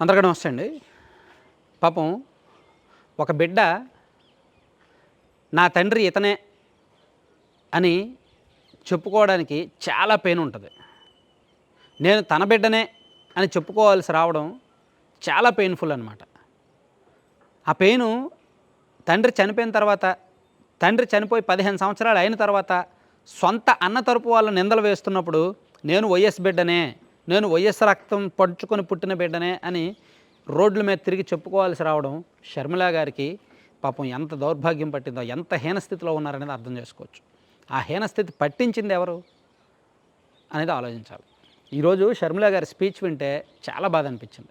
అందరికీ నమస్తే అండి. పాపం ఒక బిడ్డ నా తండ్రి ఇతనే అని చెప్పుకోవడానికి చాలా పెయిన్ ఉంటుంది. నేను తన బిడ్డనే అని చెప్పుకోవాల్సి రావడం చాలా పెయిన్ఫుల్ అనమాట ఆ పెయిను తండ్రి చనిపోయిన తర్వాత తండ్రి చనిపోయి పదిహేను సంవత్సరాలు అయిన తర్వాత సొంత అన్న తరపు వాళ్ళ నిందలు వేస్తున్నప్పుడు నేను వైఎస్ బిడ్డనే నేను వైఎస్ రక్తం పంచుకొని పుట్టిన బిడ్డనే అని రోడ్ల మీద తిరిగి చెప్పుకోవాల్సి రావడం షర్మిల గారికి పాపం ఎంత దౌర్భాగ్యం పట్టిందో ఎంత హీనస్థితిలో ఉన్నారనేది అర్థం చేసుకోవచ్చు. ఆ హీనస్థితి పట్టించింది ఎవరు అనేది ఆలోచించాలి. ఈరోజు షర్మిల గారి స్పీచ్ వింటే చాలా బాధ అనిపించింది.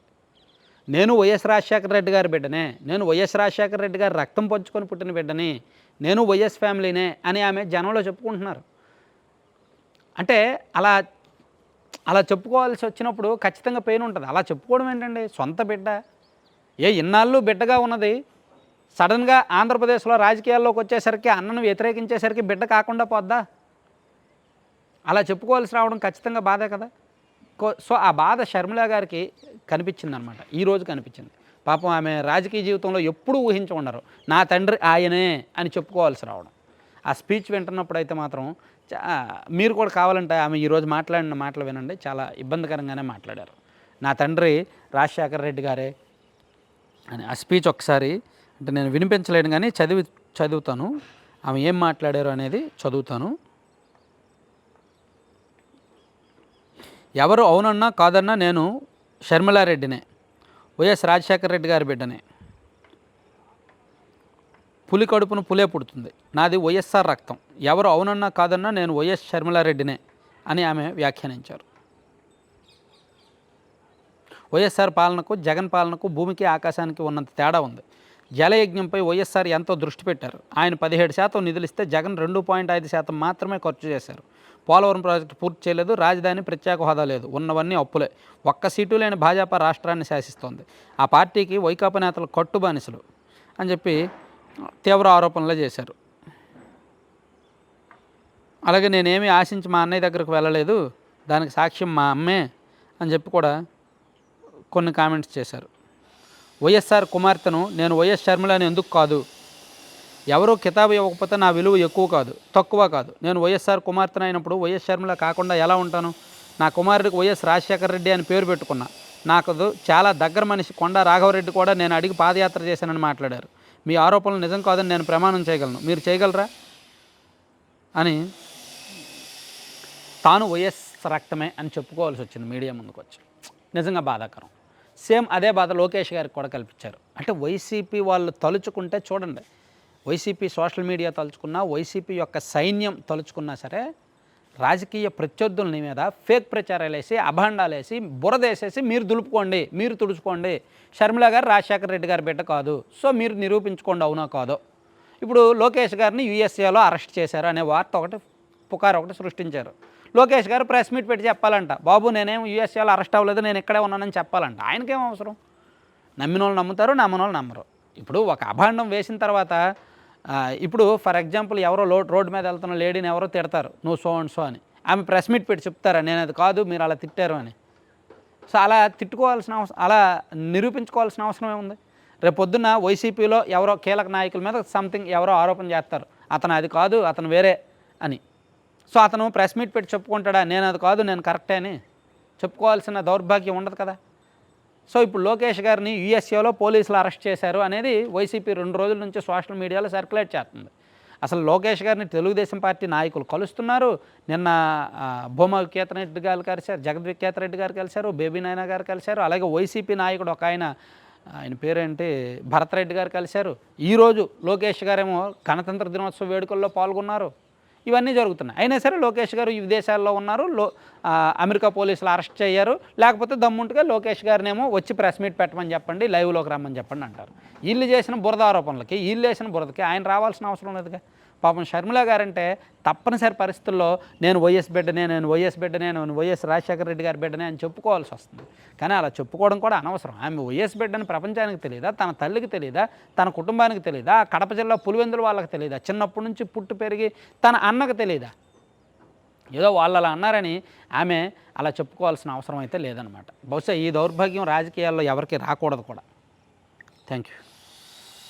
నేను వైఎస్ రాజశేఖర రెడ్డి గారి బిడ్డనే నేను వైఎస్ రాజశేఖర రెడ్డి గారి రక్తం పంచుకొని పుట్టిన బిడ్డని నేను వైఎస్ ఫ్యామిలీనే అని ఆమె జనంలో చెప్పుకుంటున్నారు. అంటే అలా అలా చెప్పుకోవాల్సి వచ్చినప్పుడు ఖచ్చితంగా పెయిన్ ఉంటుంది. అలా చెప్పుకోవడం ఏంటండి? సొంత బిడ్డ. ఏ ఇన్నాళ్ళు బిడ్డగా ఉన్నది సడన్గా ఆంధ్రప్రదేశ్లో రాజకీయాల్లోకి వచ్చేసరికి అన్నను వ్యతిరేకించేసరికి బిడ్డ కాకుండా పోద్దా? అలా చెప్పుకోవాల్సి రావడం ఖచ్చితంగా బాధే కదా? సో ఆ బాధ షర్మిల గారికి కనిపించిందనమాట. ఈరోజు కనిపించింది. పాపం ఆమె రాజకీయ జీవితంలో ఎప్పుడూ ఊహించుకున్నారు నా తండ్రి ఆయనే అని చెప్పుకోవాల్సి రావడం. ఆ స్పీచ్ వింటున్నప్పుడు అయితే మాత్రం చా- మీరు కూడా కావాలంటే ఆమె ఈరోజు మాట్లాడిన మాటలు వినండి. చాలా ఇబ్బందికరంగానే మాట్లాడారు. నా తండ్రి రాజశేఖర రెడ్డి గారే అని ఆ స్పీచ్ ఒకసారి అంటే నేను వినిపించలేను కానీ చదివి చదువుతాను. ఆమె ఏం మాట్లాడారు అనేది చదువుతాను. ఎవరు అవునన్నా కాదన్నా నేను షర్మిలారెడ్డినే వైఎస్ రాజశేఖర రెడ్డి గారి బిడ్డనే. పులి కడుపును పులే పుడుతుంది. నాది వైఎస్ఆర్ రక్తం. ఎవరు అవునన్నా కాదన్నా నేను వైఎస్ షర్మిలారెడ్డినే అని ఆమె వ్యాఖ్యానించారు. వైఎస్ఆర్ పాలనకు జగన్ పాలనకు భూమికి ఆకాశానికి ఉన్నంత తేడా ఉంది. జలయజ్ఞంపై వైఎస్ఆర్ ఎంతో దృష్టి పెట్టారు. ఆయన పదిహేడు శాతం నిధులిస్తే జగన్ రెండు పాయింట్ ఐదు శాతం మాత్రమే ఖర్చు చేశారు. పోలవరం ప్రాజెక్టు పూర్తి చేయలేదు. రాజధాని ప్రత్యేక హోదా లేదు. ఉన్నవన్నీ అప్పులే. ఒక్క సీటు లేని భాజపా రాష్ట్రాన్ని శాసిస్తోంది. ఆ పార్టీకి వైకాపా నేతలు కట్టుబానిసలు అని చెప్పి తీవ్ర ఆరోపణలు చేశారు. అలాగే నేనేమి ఆశించి మా అన్నయ్య దగ్గరకు వెళ్ళలేదు దానికి సాక్ష్యం మా అమ్మే అని చెప్పి కూడా కొన్ని కామెంట్స్ చేశారు. వైఎస్ఆర్ కుమార్తెను నేను వైఎస్ షర్మిలని ఎందుకు కాదు? ఎవరో కితాబు ఇవ్వకపోతే నా విలువ ఎక్కువ కాదు తక్కువ కాదు. నేను వైఎస్ఆర్ కుమార్తెను అయినప్పుడు వైఎస్ షర్మిల కాకుండా ఎలా ఉంటాను? నా కుమారుడికి వైఎస్ రాజశేఖర రెడ్డి అని పేరు పెట్టుకున్నా. నాకు చాలా దగ్గర మనిషి కొండ రాఘవరెడ్డి కూడా నేను అడిగి పాదయాత్ర చేశానని మాట్లాడారు. మీ ఆరోపణలు నిజం కాదని నేను ప్రమాణం చేయగలను. మీరు చేయగలరా? అని తాను వైఎస్ రక్తమే అని చెప్పుకోవాల్సి వచ్చింది మీడియా ముందుకు వచ్చి. నిజంగా బాధాకరం. సేమ్ అదే బాధ లోకేష్ గారికి కూడా కల్పించారు. అంటే వైసీపీ వాళ్ళు తలుచుకుంటే చూడండి. వైసీపీ సోషల్ మీడియా తలుచుకున్నా వైసీపీ యొక్క సైన్యం తలుచుకున్నా సరే రాజకీయ ప్రత్యర్థుల మీద ఫేక్ ప్రచారాలు వేసి అభాండాలు వేసి బురదేసేసి మీరు దులుపుకోండి మీరు తుడుచుకోండి. షర్మిల గారు రాజశేఖర రెడ్డి గారి బిడ్డ కాదు. సో మీరు నిరూపించుకోండి అవునా కాదో. ఇప్పుడు లోకేష్ గారిని యూఎస్ఏలో అరెస్ట్ చేశారు అనే వార్త ఒకటి పుకారు ఒకటి సృష్టించారు. లోకేష్ గారు ప్రెస్ మీట్ పెట్టి చెప్పాలంట బాబు నేనేం యూఎస్ఏలో అరెస్ట్ అవ్వలేదు నేను ఇక్కడే ఉన్నానని చెప్పాలంట. ఆయనకేం అవసరం? నమ్మిన వాళ్ళు నమ్ముతారు నమ్మని వాళ్ళు నమ్మరు. ఇప్పుడు ఒక అభాండం వేసిన తర్వాత ఇప్పుడు ఫర్ ఎగ్జాంపుల్ ఎవరో లో రోడ్డు మీద వెళ్తున్న లేడీని ఎవరో తిడతారు నువ్వు సో అండ్ సో అని. ఆమె ప్రెస్ మీట్ పెట్టి చెప్తారా నేను అది కాదు మీరు అలా తిట్టారు అని. సో అలా తిట్టుకోవాల్సిన అవసరం అలా నిరూపించుకోవాల్సిన అవసరం ఏముంది? రేపు పొద్దున్న వైసీపీలో ఎవరో కీలక నాయకుల మీద సంథింగ్ ఎవరో ఆరోపణ చేస్తారు అతను అది కాదు అతను వేరే అని. సో అతను ప్రెస్ మీట్ పెట్టి చెప్పుకుంటాడా నేను అది కాదు నేను కరెక్టే అని. చెప్పుకోవాల్సిన దౌర్భాగ్యం ఉండదు కదా. సో ఇప్పుడు లోకేష్ గారిని యూఎస్ఏలో పోలీసులు అరెస్ట్ చేశారు అనేది వైసీపీ రెండు రోజుల నుంచి సోషల్ మీడియాలో సర్క్యులేట్ చేస్తుంది. అసలు లోకేష్ గారిని తెలుగుదేశం పార్టీ నాయకులు కలుస్తున్నారు. నిన్న ఆ, భూమా గారు కలిశారు జగద్ విఖ్యాత రెడ్డి గారు కలిశారు బేబీ నాయన గారు కలిశారు అలాగే వైసీపీ నాయకుడు ఒక ఆయన ఆయన పేరేంటి భరత్ రెడ్డి గారు కలిశారు. ఈరోజు లోకేష్ గారేమో గణతంత్ర దినోత్సవ వేడుకల్లో పాల్గొన్నారు. ఇవన్నీ జరుగుతున్నాయి. అయినా సరే లోకేష్ గారు ఈ విదేశాల్లో ఉన్నారు. లో అమెరికా పోలీసులు అరెస్ట్ చేయరు లేకపోతే దమ్ముంటుగా లోకేష్ గారినేమో వచ్చి ప్రెస్ మీట్ పెట్టమని చెప్పండి లైవ్లోకి రమ్మని చెప్పండి అంటారు. వీళ్ళు చేసిన బురద ఆరోపణలకి వీళ్ళు చేసిన బురదకి ఆయన రావాల్సిన అవసరం లేదుగా. పాపం షర్మిల గారంటే తప్పనిసరి పరిస్థితుల్లో నేను వైఎస్ బిడ్డనే నేను వైఎస్ బిడ్డనే నేను వైఎస్ రాజశేఖర రెడ్డి గారి బిడ్డనే అని చెప్పుకోవాల్సి వస్తుంది. కానీ అలా చెప్పుకోవడం కూడా అనవసరం. ఆమె వైఎస్ బిడ్డని ప్రపంచానికి తెలియదా తన తల్లికి తెలియదా తన కుటుంబానికి తెలియదా కడప జిల్లా పులివెందుల వాళ్ళకి తెలియదా చిన్నప్పటి నుంచి పుట్టి పెరిగి తన అన్నకు తెలియదా ఏదో వాళ్ళు అలా అన్నారని ఆమె అలా చెప్పుకోవాల్సిన అవసరం అయితే లేదనమాట బహుశా ఈ దౌర్భాగ్యం రాజకీయాల్లో ఎవరికి రాకూడదు కూడా. Thank you